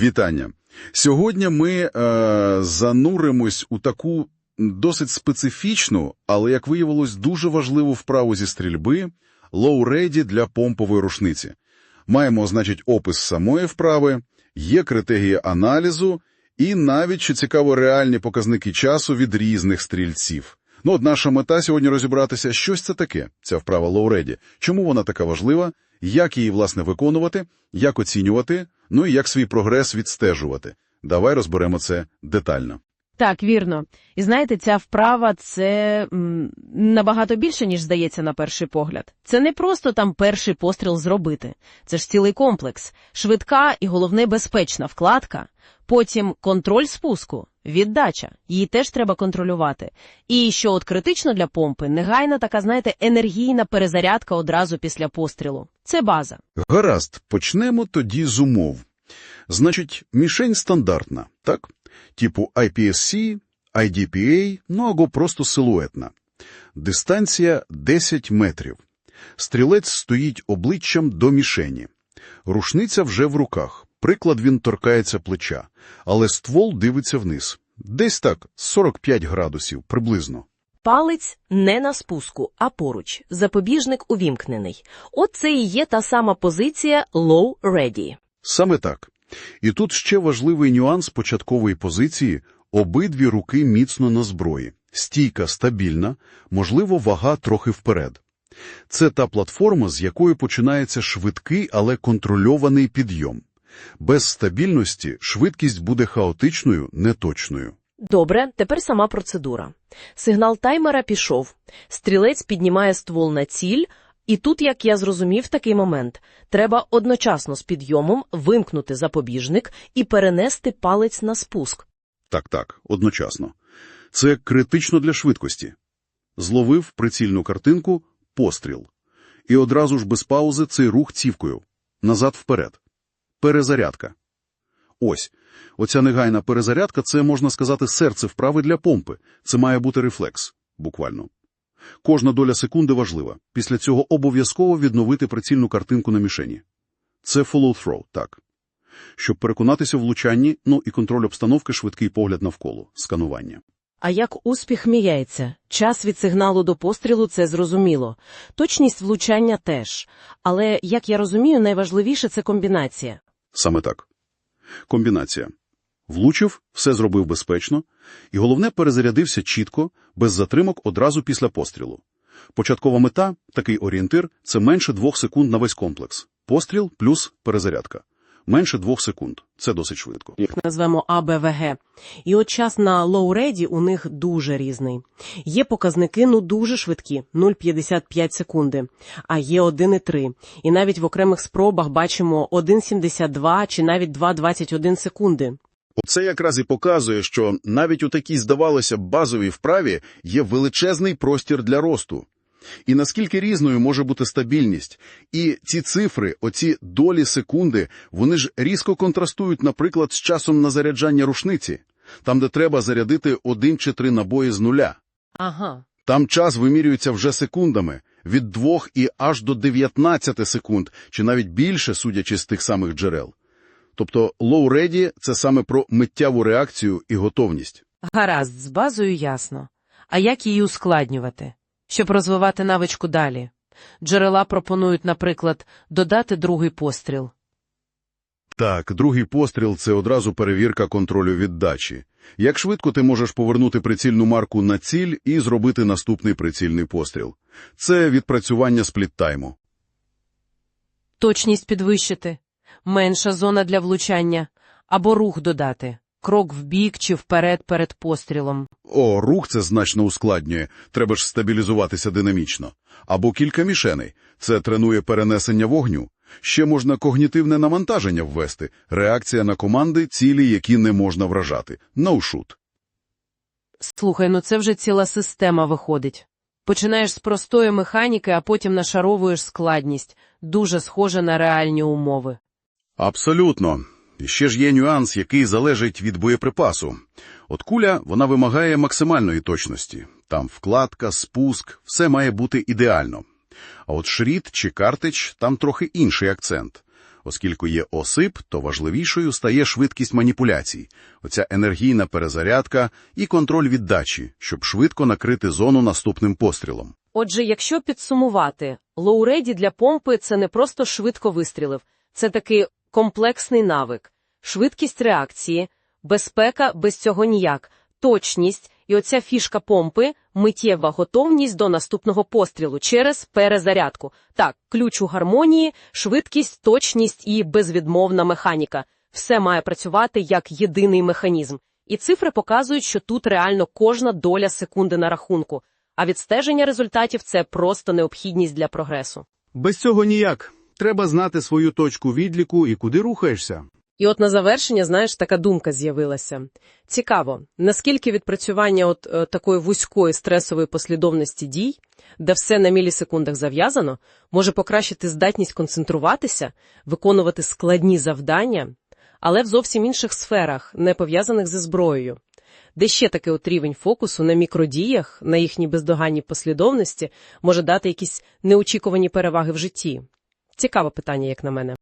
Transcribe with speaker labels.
Speaker 1: Вітання. Сьогодні ми е, зануримось у таку досить специфічну, але, як виявилось, дуже важливу вправу зі стрільби – лоу-реді для помпової рушниці. Маємо, значить, опис самої вправи, є критерії аналізу і навіть, що цікаво, реальні показники часу від різних стрільців. Ну, от наша мета сьогодні розібратися, що це таке, ця вправа лоу-реді, чому вона така важлива, як її, власне, виконувати, як оцінювати, ну і як свій прогрес відстежувати. Давай розберемо це детально.
Speaker 2: Так, вірно. І знаєте, ця вправа – це м, набагато більше, ніж здається на перший погляд. Це не просто там перший постріл зробити. Це ж цілий комплекс. Швидка і, головне, безпечна вкладка. Потім контроль спуску, віддача. Її теж треба контролювати. І, що от критично для помпи, негайна така, знаєте, енергійна перезарядка одразу після пострілу. Це база.
Speaker 1: Гаразд, почнемо тоді з умов. Значить, мішень стандартна, так? Типу IPSC, IDPA, ну або просто силуетна. Дистанція 10 метрів. Стрілець стоїть обличчям до мішені. Рушниця вже в руках. Приклад він торкається плеча, але ствол дивиться вниз. Десь так, 45 градусів, приблизно.
Speaker 3: Палець не на спуску, а поруч. Запобіжник увімкнений. От це і є та сама позиція low ready.
Speaker 1: Саме так. І тут ще важливий нюанс початкової позиції – обидві руки міцно на зброї. Стійка стабільна, можливо, вага трохи вперед. Це та платформа, з якої починається швидкий, але контрольований підйом. Без стабільності швидкість буде хаотичною, неточною.
Speaker 3: Добре, тепер сама процедура. Сигнал таймера пішов. Стрілець піднімає ствол на ціль, і тут, як я зрозумів, такий момент. Треба одночасно з підйомом вимкнути запобіжник і перенести палець на спуск.
Speaker 1: Так-так, одночасно. Це критично для швидкості. Зловив прицільну картинку – постріл. І одразу ж без паузи цей рух цівкою. Назад-вперед. Перезарядка. Ось. Оця негайна перезарядка – це, можна сказати, серце вправи для помпи. Це має бути рефлекс. Буквально. Кожна доля секунди важлива. Після цього обов'язково відновити прицільну картинку на мішені. Це follow-through, так. Щоб переконатися в влучанні, ну і контроль обстановки, швидкий погляд навколо, сканування.
Speaker 3: А як успіх міряється? Час від сигналу до пострілу – це зрозуміло. Точність влучання теж. Але, як я розумію, найважливіше – це комбінація.
Speaker 1: Саме так. Комбінація. Влучив, все зробив безпечно, і головне перезарядився чітко, без затримок одразу після пострілу. Початкова мета, такий орієнтир, це менше двох секунд на весь комплекс. Постріл плюс перезарядка. Менше двох секунд. Це досить швидко.
Speaker 3: Їх назвемо АБВГ. І от час на лоу-реді у них дуже різний. Є показники, ну, дуже швидкі, 0,55 секунди, а є 1,3. І навіть в окремих спробах бачимо 1,72 чи навіть 2,21 секунди.
Speaker 1: Оце якраз і показує, що навіть у такій, здавалося, б, базовій вправі є величезний простір для росту. І наскільки різною може бути стабільність. І ці цифри, оці долі секунди, вони ж різко контрастують, наприклад, з часом на заряджання рушниці, там, де треба зарядити один чи три набої з нуля.
Speaker 3: Ага.
Speaker 1: Там час вимірюється вже секундами, від 2 і аж до 19 секунд, чи навіть більше, судячи з тих самих джерел. Тобто low-ready – це саме про миттєву реакцію і готовність.
Speaker 4: Гаразд, з базою ясно. А як її ускладнювати? Щоб розвивати навичку далі. Джерела пропонують, наприклад, додати другий постріл.
Speaker 1: Так, другий постріл – це одразу перевірка контролю віддачі. Як швидко ти можеш повернути прицільну марку на ціль і зробити наступний прицільний постріл. Це відпрацювання спліттайму.
Speaker 4: Точність підвищити. Менша зона для влучання. Або рух додати. Крок вбік чи вперед перед пострілом.
Speaker 1: О, рух це значно ускладнює, треба ж стабілізуватися динамічно. Або кілька мішеней, це тренує перенесення вогню. Ще можна когнітивне навантаження ввести, реакція на команди, цілі, які не можна вражати. No.
Speaker 4: Слухай, ну це вже ціла система виходить. Починаєш з простої механіки, а потім нашаровуєш складність. Дуже схоже на реальні умови.
Speaker 1: Абсолютно. І ще ж є нюанс, який залежить від боєприпасу. От куля, вона вимагає максимальної точності. Там вкладка, спуск, все має бути ідеально. А от шрід чи картич, там трохи інший акцент. Оскільки є осип, то важливішою стає швидкість маніпуляцій, оця енергійна перезарядка і контроль віддачі, щоб швидко накрити зону наступним пострілом.
Speaker 4: Отже, якщо підсумувати, лоуреді для помпи це не просто швидко вистрілив, це такий комплексний навик, швидкість реакції, безпека без цього ніяк, точність і оця фішка помпи, миттєва готовність до наступного пострілу через перезарядку. Так, ключ у гармонії, швидкість, точність і безвідмовна механіка. Все має працювати як єдиний механізм. І цифри показують, що тут реально кожна доля секунди на рахунку, а відстеження результатів це просто необхідність для прогресу.
Speaker 5: Без цього ніяк. Треба знати свою точку відліку і куди рухаєшся.
Speaker 3: І от на завершення, знаєш, така думка з'явилася. Цікаво, наскільки відпрацювання от е, такої вузької стресової послідовності дій, де все на мілісекундах зав'язано, може покращити здатність концентруватися, виконувати складні завдання, але в зовсім інших сферах, не пов'язаних зі зброєю. Де ще такий от рівень фокусу на мікродіях, на їхній бездоганній послідовності, може дати якісь неочікувані переваги в житті. Цікаве питання, як на мене.